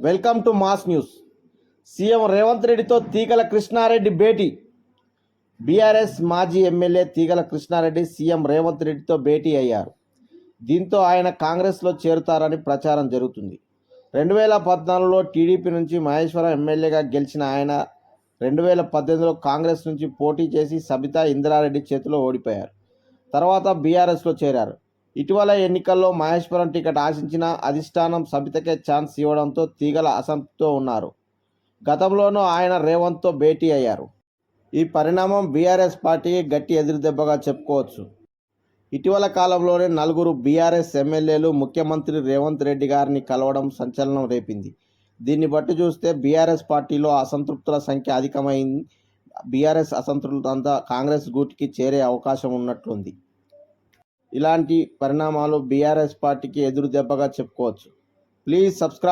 Welcome to mass news. CM Revanth రెడ్డితో తీగల కృష్ణారెడ్డి భేటీ. BRS మాజీ ఎమ్మెల్యే తీగల కృష్ణారెడ్డి సీఎం రేవంత్ రెడ్డితో భేటీ అయ్యారు. దీంతో ఆయన కాంగ్రెస్లో చేరుతారని ప్రచారం జరుగుతుంది. రెండు వేల పద్నాలుగులో టీడీపీ నుంచి మహేశ్వరం ఎమ్మెల్యేగా గెలిచిన ఆయన రెండు వేల పద్దెనిమిదిలో కాంగ్రెస్ నుంచి పోటీ చేసి సబితా ఇందిరారెడ్డి చేతిలో ఓడిపోయారు. తర్వాత బీఆర్ఎస్లో చేరారు. ఇటీవల ఎన్నికల్లో మహేశ్వరం టికెట్ ఆశించిన అధిష్టానం సబితకే ఛాన్స్ ఇవ్వడంతో తీగల అసంతో ఉన్నారు. గతంలోనూ ఆయన రేవంత్తో భేటీ అయ్యారు. ఈ పరిణామం బీఆర్ఎస్ పార్టీకి గట్టి ఎదురుదెబ్బగా చెప్పుకోవచ్చు. ఇటీవల కాలంలోనే నలుగురు బీఆర్ఎస్ ఎమ్మెల్యేలు ముఖ్యమంత్రి రేవంత్ రెడ్డి గారిని కలవడం సంచలనం రేపింది. దీన్ని బట్టి చూస్తే బీఆర్ఎస్ పార్టీలో అసంతృప్తుల సంఖ్య అధికమైంది బీఆర్ఎస్ అసంతృప్తులంతా కాంగ్రెస్ గూటికి చేరే అవకాశం ఉన్నట్లుంది. ఇలాంటి పరిణామాలు బీఆర్ఎస్ పార్టీకి ఎదురు దెబ్బగా చెప్పుకోవచ్చు. Please subscribe